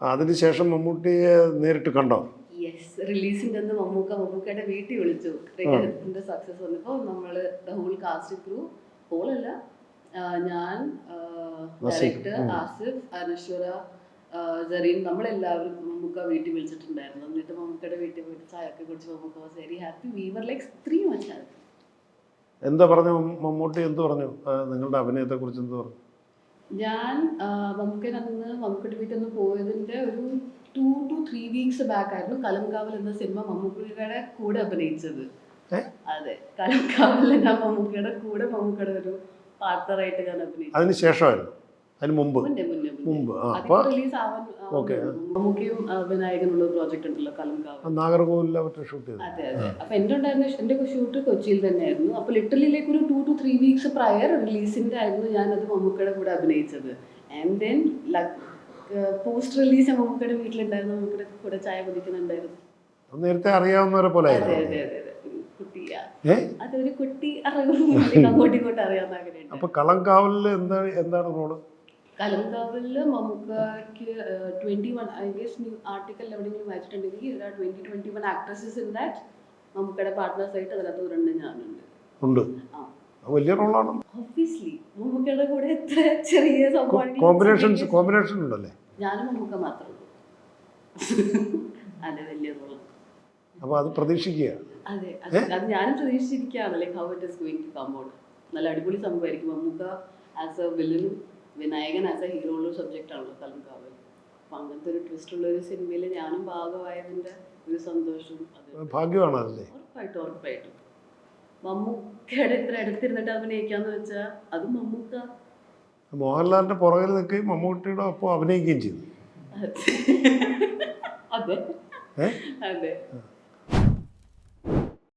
അതിനുശേഷം മമ്മൂട്ടിയെ നേരിട്ട് കണ്ടോ? യെസ് റിലീസിന്റെ അന്ന് മമ്മൂക്ക മമ്മൂക്കയുടെ വീട്ടിൽ വിളിച്ചു. ക്രിക്കറ്റിന്റെ സക്സസ് വന്നപ്പോൾ നമ്മൾ ദ ഹോൾ കാസ്റ്റ് ത്രൂ ഹോളല്ല ഞാൻ ഡയറക്ടർ ആസിഫ് അനശ്വര ജറീൻ നമ്മളെല്ലാവരും മമ്മൂക്ക വീട്ടിൽ വിളിച്ചിട്ടുണ്ടായിരുന്നു. എന്നിട്ട് മമ്മൂക്കയുടെ വീട്ടിൽ പോയിട്ട് ചായയൊക്കെ കുടിച്ച് Mammooka was very happy we were like three much happy എന്താ പറഞ്ഞു മമ്മൂട്ടി? എന്ത് പറഞ്ഞു? നിങ്ങളുടെ അഭിനയത്തെ കുറിച്ച് എന്ത് പറഞ്ഞു? ഞാൻ മമ്മൂക്കൻ അന്ന് മമ്മൂക്കയുടെ വീട്ടിൽ നിന്ന് പോയതിന്റെ ഒരു two two three weeks back ആയിരുന്നു കലംകാവൽ എന്ന സിനിമ മമ്മൂക്കയുടെ കൂടെ അഭിനയിച്ചത്? അതെ കലംകാവലിൽ ഞാൻ മമ്മൂക്കയുടെ കൂടെ മമ്മൂക്കയുടെ ഒരു പാർട്ണറായിട്ട് ഞാൻ അഭിനയിച്ചു. അതിന് ശേഷമായിരുന്നു? അതിന് മുമ്പ്? മുമ്പ്. ആ അപ്പോൾ ഓക്കേ. മമ്മൂക്കയും വിനായകനുള്ള പ്രോജക്റ്റ് ഉണ്ടല്ലോ കലംകാവൽ നാഗർകോവിലിലെ മറ്റേ ഷൂട്ട് ചെയ്തു അതെ അതെ. അപ്പൊ എന്റെ ഉണ്ടായിരുന്ന എന്റെ ഷൂട്ട് കൊച്ചിയിൽ തന്നെയായിരുന്നു. അപ്പൊ ലിറ്ററിലേക്ക് ഒരു two two three weeks prior റിലീസിന്റെ ആയിരുന്നു ഞാനത് മമ്മൂക്കയുടെ കൂടെ അഭിനയിച്ചത്. ആൻഡ് ദെൻ പോസ്റ്റ് റിലീസ് മമ്മൂക്കയുടെ വീട്ടിലുണ്ടായിരുന്നു മമ്മൂക്കയുടെ കൂടെ ചായ കുടിക്കുന്നുണ്ടായിരുന്നു. അത് നേരത്തെ അറിയാവുന്നവരെ പോലെ അതെ അതെ അതെ അതെ. അതൊരു കുട്ടി അറിയാവുന്ന അപ്പൊ കളങ്കാവലിൽ എന്താണ് എന്താണ് റോൾ? കലങ്കാവലിൽ മമ്മൂക്കയ്ക്ക് twenty one I guess new article എവിടെയെങ്കിലും വായിച്ചിട്ടുണ്ടെങ്കിൽ twenty twenty one actresses in that മമ്മൂക്കയുടെ പാർട്ട്നേഴ്സ് ആയിട്ട് അതിനകത്ത് ഒരെണ്ണം ഞാനുണ്ട്. ഉണ്ട്. വലിയ റോളാണ്. ഒബ്വിയസ്ലി മമ്മൂക്കയുടെ കൂടെ എത്ര ചെറിയ കോമ്പിനേഷൻസ് കോമ്പിനേഷൻ ഉണ്ടല്ലേ? ഞാനും മമ്മൂക്ക മാത്രമേ അതെ വലിയ റോളാണ്. അപ്പോൾ അത് പ്രതീക്ഷിക്കുക. അതെ അത് അത് ഞാനും പ്രതീക്ഷിച്ചിരിക്കുകയാണ്. Like how it is going to come out നല്ല അടിപൊളി സംഭവമായിരിക്കും. മമ്മൂക്ക ആസ് എ വില്ലനും വിനായകൻ ആസ് എ ഹീറോ ഉള്ള സബ്ജക്റ്റ് ആണല്ലോ കലങ്കാവൽ അപ്പൊ അങ്ങനത്തെ ഒരു ട്വിസ്റ്റ് ഉള്ള ഒരു സിനിമയിൽ ഞാനും ഭാഗമായതിന്റെ ഒരു സന്തോഷം അത് ഭാഗ്യമാണ് ഉറപ്പായിട്ടും ഉറപ്പായിട്ടും. മമ്മൂക്കയുടെ ഇത്ര അടുത്തിരുന്നിട്ട് അഭിനയിക്കാന്ന് വെച്ചാൽ അത് മമ്മൂക്ക. മോഹൻലാലിന്റെ പുറകിൽ നിൽക്കുകയും മമ്മൂട്ടിയുടെ ഒപ്പം അഭിനയിക്കുകയും ചെയ്തു. അതെ. അതെ.